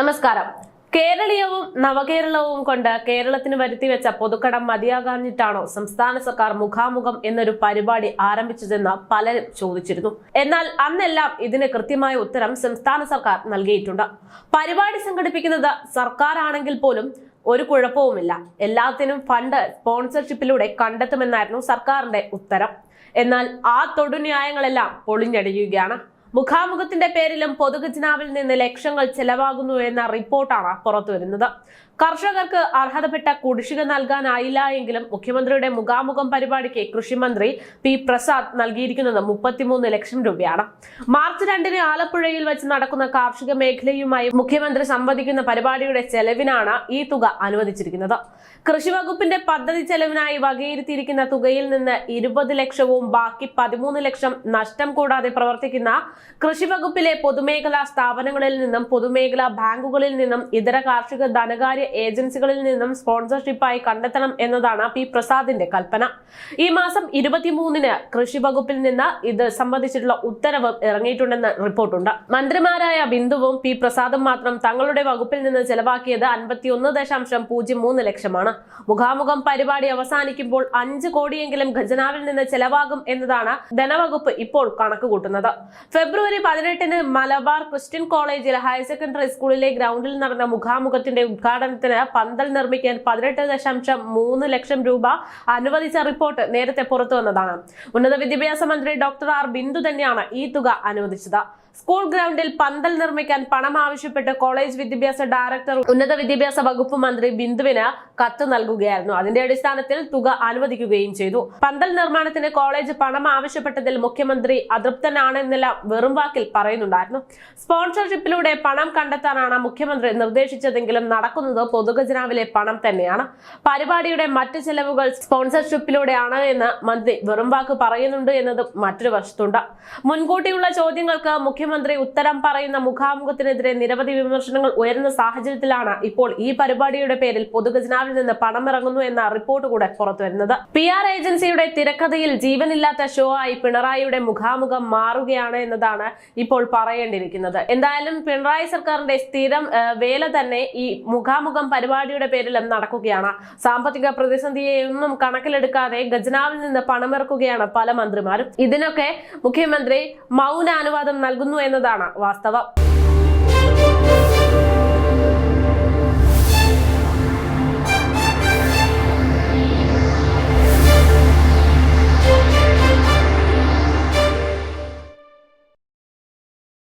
നമസ്കാരം. കേരളീയവും നവകേരളവും കൊണ്ട് കേരളത്തിന് വരുത്തിവെച്ച പൊതുക്കടം മതിയാകാഞ്ഞിട്ടാണോ സംസ്ഥാന സർക്കാർ മുഖാമുഖം എന്നൊരു പരിപാടി ആരംഭിച്ചതെന്ന് പലരും ചോദിച്ചിരുന്നു. എന്നാൽ അന്നെല്ലാം ഇതിന് കൃത്യമായ ഉത്തരം സംസ്ഥാന സർക്കാർ നൽകിയിട്ടുണ്ട്. പരിപാടി സംഘടിപ്പിക്കുന്നത് സർക്കാരാണെങ്കിൽ പോലും ഒരു കുഴപ്പവുമില്ല. എല്ലാത്തിനും ഫണ്ട് സ്പോൺസർഷിപ്പിലൂടെ കണ്ടെത്തുമെന്നായിരുന്നു സർക്കാരിന്റെ ഉത്തരം. എന്നാൽ ആ തൊടുന്യായങ്ങളെല്ലാം പൊളിഞ്ഞടിയുകയാണ്. മുഖാമുഖത്തിന്റെ പേരിലും പൊതുഖജനാവിൽ നിന്ന് ലക്ഷങ്ങൾ ചെലവാകുന്നു എന്ന റിപ്പോർട്ടാണ് പുറത്തുവരുന്നത്. കർഷകർക്ക് അർഹതപ്പെട്ട കുടിശ്ശിക നൽകാനായില്ല എങ്കിലും മുഖ്യമന്ത്രിയുടെ മുഖാമുഖം പരിപാടിക്ക് കൃഷിമന്ത്രി പി പ്രസാദ് നൽകിയിരിക്കുന്നത് മുപ്പത്തിമൂന്ന് ലക്ഷം രൂപയാണ്. മാർച്ച് രണ്ടിന് ആലപ്പുഴയിൽ വെച്ച് നടക്കുന്ന കാർഷിക മേഖലയുമായി മുഖ്യമന്ത്രി സംവദിക്കുന്ന പരിപാടിയുടെ ചെലവിനാണ് ഈ തുക അനുവദിച്ചിരിക്കുന്നത്. കൃഷി വകുപ്പിന്റെ പദ്ധതി ചെലവിനായി വകയിരുത്തിയിരിക്കുന്ന തുകയിൽ നിന്ന് ഇരുപത് ലക്ഷവും ബാക്കി പതിമൂന്ന് ലക്ഷം നഷ്ടം കൂടാതെ പ്രവർത്തിക്കുന്ന കൃഷി വകുപ്പിലെ പൊതുമേഖലാ സ്ഥാപനങ്ങളിൽ നിന്നും പൊതുമേഖലാ ബാങ്കുകളിൽ നിന്നും ഇതര കാർഷിക ധനകാര്യ ഏജൻസികളിൽ നിന്നും സ്പോൺസർഷിപ്പായി കണ്ടെത്തണം എന്നതാണ് പി പ്രസാദിന്റെ കൽപ്പന. ഈ മാസം ഇരുപത്തിമൂന്നിന് കൃഷി വകുപ്പിൽ നിന്ന് ഇത് സംബന്ധിച്ചിട്ടുള്ള ഉത്തരവ് ഇറങ്ങിയിട്ടുണ്ടെന്ന് റിപ്പോർട്ടുണ്ട്. മന്ത്രിമാരായ ബിന്ദുവും പി പ്രസാദും മാത്രം തങ്ങളുടെ വകുപ്പിൽ നിന്ന് ചെലവാക്കിയത് അൻപത്തിയൊന്ന് ദശാംശം പൂജ്യം മൂന്ന് ലക്ഷമാണ്. മുഖാമുഖം പരിപാടി അവസാനിക്കുമ്പോൾ അഞ്ച് കോടിയെങ്കിലും ഖജനാവിൽ നിന്ന് ചെലവാകും എന്നതാണ് ധനവകുപ്പ് ഇപ്പോൾ കണക്കുകൂട്ടുന്നത്. ഫെബ്രുവരി പതിനെട്ടിന് മലബാർ ക്രിസ്ത്യൻ കോളേജിൽ ഹയർ സെക്കൻഡറി സ്കൂളിലെ ഗ്രൗണ്ടിൽ നടന്ന മുഖാമുഖത്തിന്റെ ഉദ്ഘാടനത്തിന് പന്തൽ നിർമ്മിക്കാൻ പതിനെട്ട് ദശാംശം മൂന്ന് ലക്ഷം രൂപ അനുവദിച്ച റിപ്പോർട്ട് നേരത്തെ പുറത്തു വന്നതാണ്. ഉന്നത വിദ്യാഭ്യാസ മന്ത്രി ഡോക്ടർ ആർ ബിന്ദു തന്നെയാണ് ഈ തുക അനുവദിച്ചത്. സ്കൂൾ ഗ്രൗണ്ടിൽ പന്തൽ നിർമ്മിക്കാൻ പണം ആവശ്യപ്പെട്ട് കോളേജ് വിദ്യാഭ്യാസ ഡയറക്ടർ ഉന്നത വിദ്യാഭ്യാസ വകുപ്പ് മന്ത്രി ബിന്ദുവിന് കത്ത് നൽകുകയായിരുന്നു. അതിന്റെ അടിസ്ഥാനത്തിൽ തുക അനുവദിക്കുകയും ചെയ്തു. പന്തൽ നിർമ്മാണത്തിന് കോളേജ് പണം ആവശ്യപ്പെട്ടതിൽ മുഖ്യമന്ത്രി അതൃപ്തനാണെന്നെല്ലാം വെറും വാക്കിൽ പറയുന്നുണ്ടായിരുന്നു. സ്പോൺസർഷിപ്പിലൂടെ പണം കണ്ടെത്താനാണ് മുഖ്യമന്ത്രി നിർദ്ദേശിച്ചതെങ്കിലും നടക്കുന്നത് പൊതുഖജനാവിലെ പണം തന്നെയാണ്. പരിപാടിയുടെ മറ്റ് ചെലവുകൾ സ്പോൺസർഷിപ്പിലൂടെയാണ് എന്ന് മന്ത്രി വെറും വാക്ക് പറയുന്നുണ്ട് എന്നതും മറ്റൊരു വശത്തുണ്ട്. മുൻകൂട്ടിയുള്ള ചോദ്യങ്ങൾക്ക് മുഖ്യമന്ത്രി ഉത്തരം പറയുന്ന മുഖാമുഖത്തിനെതിരെ നിരവധി വിമർശനങ്ങൾ ഉയർന്ന സാഹചര്യത്തിലാണ് ഇപ്പോൾ ഈ പരിപാടിയുടെ പേരിൽ പൊതുഖജനാവിൽ നിന്ന് പണം ഇറങ്ങുന്നു എന്ന റിപ്പോർട്ട് കൂടെ പുറത്തുവരുന്നത് പി ആർ ഏജൻസിയുടെ തിരക്കഥയിൽ ജീവനില്ലാത്ത ഷോ ആയി പിണറായിയുടെ മുഖാമുഖം മാറുകയാണ് എന്നതാണ് ഇപ്പോൾ പറയേണ്ടിയിരിക്കുന്നത്. എന്തായാലും പിണറായി സർക്കാരിന്റെ സ്ഥിരം വേല തന്നെ ഈ മുഖാമുഖം പരിപാടിയുടെ പേരിൽ നടക്കുകയാണ്. സാമ്പത്തിക പ്രതിസന്ധിയെയൊന്നും കണക്കിലെടുക്കാതെ ഖജനാവിൽ നിന്ന് പണമിറക്കുകയാണ് പല മന്ത്രിമാരും. ഇതിനൊക്കെ മുഖ്യമന്ത്രി മൗന അനുവാദം നൽകുന്നു എന്നതാണ് വാസ്തവം.